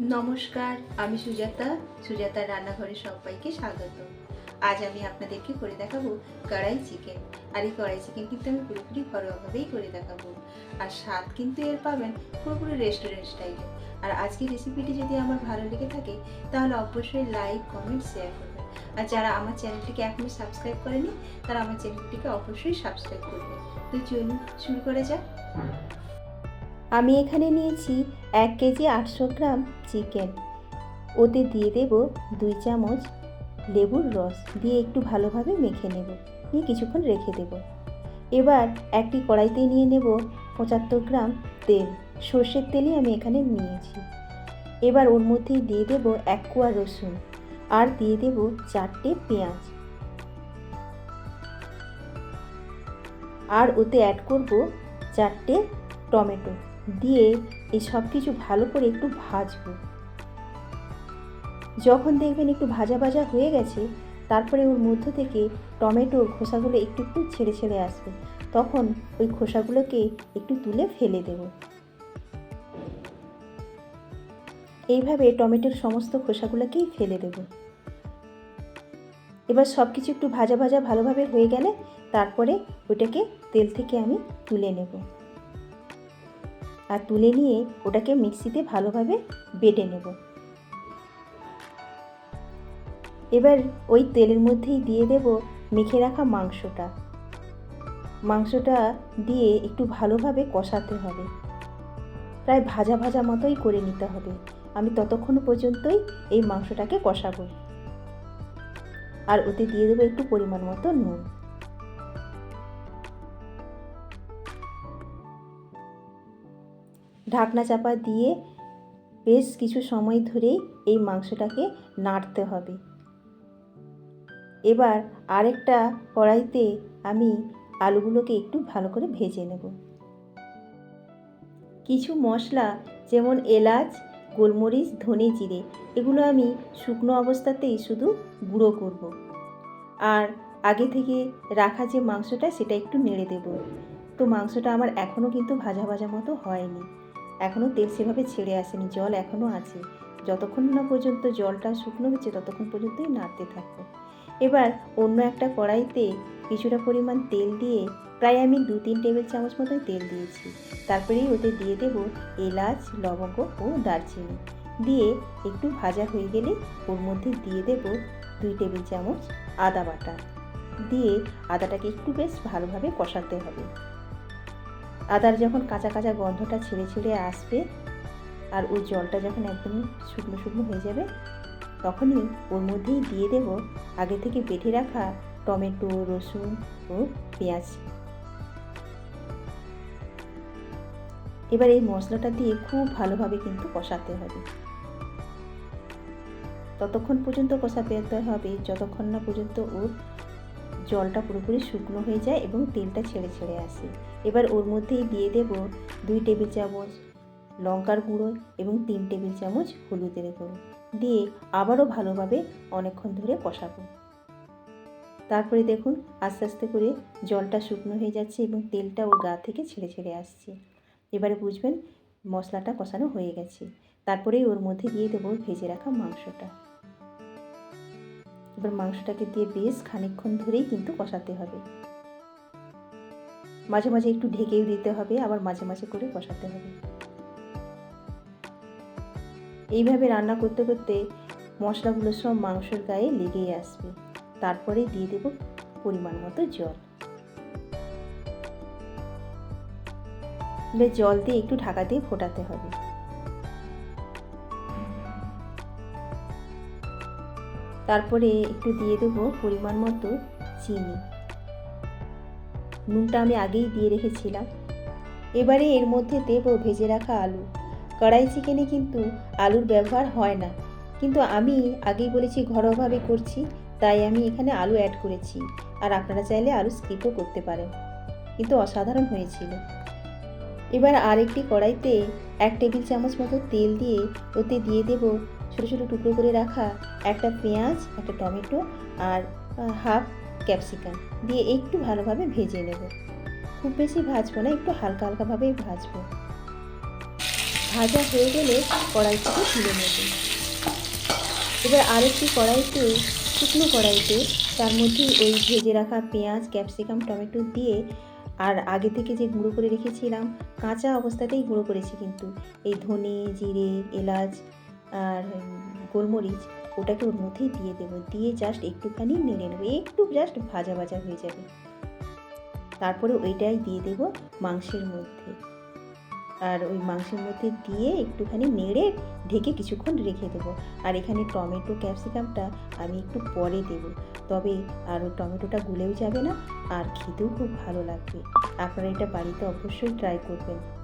নমস্কার, আমি সুজাতা। সুজাতার রান্নাঘরে সবাইকে স্বাগত। আজ আমি আপনাদেরকে করে দেখাবো কড়াই চিকেন আর এই কড়াই চিকেন কিন্তু আমি পুরোপুরি ঘরোয়াভাবেই করে দেখাবো। আর স্বাদ কিন্তু এর পাবেন পুরোপুরি রেস্টুরেন্ট স্টাইলে আর আজকের রেসিপিটি যদি আমার ভালো লেগে থাকে, তাহলে অবশ্যই লাইক কমেন্ট শেয়ার করবেন। আর যারা আমার চ্যানেলটিকে এখনও সাবস্ক্রাইব করেনি, তারা আমার চ্যানেলটিকে অবশ্যই সাবস্ক্রাইব করবে তো চলুন শুরু করে যাক। আমি এখানে নিয়েছি এক কেজি আটশো গ্রাম চিকেন। ওতে দিয়ে দেব দুই চামচ লেবুর রস। দিয়ে একটু ভালোভাবে মেখে নেব। নিয়ে কিছুক্ষণ রেখে দেব। এবার একটি কড়াইতে নিয়ে নেব পঁচাত্তর গ্রাম তেল। সর্ষের তেলই আমি এখানে নিয়েছি। এবার ওর মধ্যে দিয়ে দেব এক কোয়া রসুন। আর দিয়ে দেব চারটে পেঁয়াজ। আর ওতে অ্যাড করব চারটে টমেটো। দিয়ে এই সব কিছু ভালো করে একটু ভাজবো। যখন দেখবেন একটু ভাজা ভাজা হয়ে গেছে, তারপরে ওর মধ্য থেকে টমেটোর খোসাগুলো একটু একটু ছেড়ে ছেড়ে আসবে। তখন ওই খোসাগুলোকে একটু তুলে ফেলে দেব। এইভাবে টমেটোর সমস্ত খোসাগুলোকেই ফেলে দেব। এবার সব কিছু একটু ভাজা ভাজা ভালোভাবে হয়ে গেলে তারপরে ওটাকে তেল থেকে আমি তুলে নেব। আর তুলে নিয়ে ওটাকে মিক্সিতে ভালোভাবে বেটে নেব। এবার ওই তেলের মধ্যেই দিয়ে দেব মেখে রাখা মাংসটা। মাংসটা দিয়ে একটু ভালোভাবে কষাতে হবে। প্রায় ভাজা ভাজা মতোই করে নিতে হবে। আমি ততক্ষণ পর্যন্তই এই মাংসটাকে কষাবো। আর ওতে দিয়ে দেবো একটু পরিমাণ মতো নুন। ঢাকনা চাপা দিয়ে বেশ কিছু সময় ধরেই এই মাংসটাকে নাড়তে হবে। এবার আরেকটা কড়াইতে আমি আলুগুলোকে একটু ভালো করে ভেজে নেব। কিছু মশলা যেমন এলাচ, গোলমরিচ, ধনে জিরে, এগুলো আমি শুকনো অবস্থাতেই শুধু গুঁড়ো করব। আর আগে থেকে রাখা যে মাংসটা সেটা একটু নেড়ে দেব। তো মাংসটা আমার এখনও কিন্তু ভাজা ভাজা মতো হয়নি। এখনও তেল সেভাবে ছেড়ে আসেনি, জল এখনও আছে। যতক্ষণ না পর্যন্ত জলটা শুকনো হচ্ছে ততক্ষণ পর্যন্তই নাড়তে থাকব। এবার অন্য একটা কড়াইতে কিছুটা পরিমাণ তেল দিয়ে প্রায় আমি দু তিন টেবিল চামচ মতোই তেল দিয়েছি। তারপরেই ওতে দিয়ে দেব এলাচ, লবঙ্গ ও দারচিনি। দিয়ে একটু ভাজা হয়ে গেলে ওর মধ্যে দিয়ে দেব দুই টেবিল চামচ আদা বাটা। দিয়ে আদাটাকে একটু বেশ ভালোভাবে কষাতে হবে। আদার যখন কাঁচা কাঁচা গন্ধটা ছেড়ে ছেড়ে আসবে আর ওই জলটা যখন একদম শুকনো শুকনো হয়ে যাবে, তখনই ওর মধ্যেই দিয়ে দেব আগে থেকে বেটে রাখা টমেটো, রসুন ও পেঁয়াজ। এবার এই মশলাটা দিয়ে খুব ভালোভাবে কিন্তু কষাতে হবে। ততক্ষণ পর্যন্ত কষাতে হবে, যতক্ষণ না পর্যন্ত ওর জলটা পুরোপুরি শুকনো হয়ে যায় এবং তেলটা ছেড়ে ছেড়ে আসে। এবার ওর মধ্যেই দিয়ে দেব দুই টেবিল চামচ লঙ্কার গুঁড়ো এবং তিন টেবিল চামচ হলুদের গুঁড়ো। দিয়ে আবারও ভালোভাবে অনেকক্ষণ ধরে কষাবো। তারপরে দেখুন, আস্তে আস্তে করে জলটা শুকনো হয়ে যাচ্ছে এবং তেলটা ওর গা থেকে ছেড়ে ছেড়ে আসছে। এবারে বুঝবেন মশলাটা কষানো হয়ে গেছে। তারপরেই ওর মধ্যে দিয়ে দেবো ভেজে রাখা মাংসটা। এবার মাংসটাকে দিয়ে বেশ খানিকক্ষণ ধরেই কিন্তু কষাতে হবে। মাঝে মাঝে একটু ঢেকেও দিতে হবে, আবার মাঝে মাঝে করে কষাতে হবে। এইভাবে রান্না করতে করতে মশলাগুলো সব মাংসের গায়ে লেগেই আসবে। তারপরে দিয়ে দেব পরিমাণ মতো জল। জল দিয়ে একটু ঢাকা দিয়ে ফোটাতে হবে। তারপরে একটু দিয়ে দেবো পরিমাণ মতো চিনি। নুনটা আমি আগেই দিয়ে রেখেছিলাম। এবারে এর মধ্যে দেবো ভেজে রাখা আলু। কড়াই চিকেনে কিন্তু আলুর ব্যবহার হয় না। কিন্তু আমি আগেই বলেছি ঘরোয়াভাবে করছি, তাই আমি এখানে আলু অ্যাড করেছি। আর আপনারা চাইলে আলু স্কিপও করতে পারেন। কিন্তু অসাধারণ হয়েছিল। এবার আরেকটি কড়াইতে এক টেবিল চামচ মতো তেল দিয়ে ওতে দিয়ে দেব ছোটো ছোটো টুকরো করে রাখা একটা পেঁয়াজ, একটা টমেটো আর হাফ ক্যাপসিকাম দিয়ে একটু ভালোভাবে ভেজে নেব। খুব বেশি ভাজবো না, একটু হালকা হালকাভাবেই ভাজবো। ভাজা হয়ে গেলে কড়াই থেকে তুলে নেব। এবার আরেকটি কড়াইতে, শুকনো কড়াইতে তার মধ্যে ওই ভেজে রাখা পেঁয়াজ, ক্যাপসিকাম, টমেটো দিয়ে আর আগে থেকে যে গুঁড়ো করে রেখেছিলাম, কাঁচা অবস্থাতেই গুঁড়ো করেছি কিন্তু। এই ধনে, জিরে, এলাচ আর গোলমরিচ ওটাকে ওর মধ্যেই দিয়ে দেবো। দিয়ে জাস্ট একটুখানি নেড়ে নেব। একটু জাস্ট ভাজা ভাজা হয়ে যাবে। তারপরে ওইটাই দিয়ে দেব মাংসের মধ্যে। আর ওই মাংসের মধ্যে দিয়ে একটুখানি নেড়ে ঢেকে কিছুক্ষণ রেখে দেবো। আর এখানে টমেটো ক্যাপসিকামটা আমি একটু পরে দেব। তবে আর ওই টমেটোটা গুলেও যাবে না, আর খেতেও খুব ভালো লাগবে। আপনারা এটা বাড়িতে অবশ্যই ট্রাই করবেন।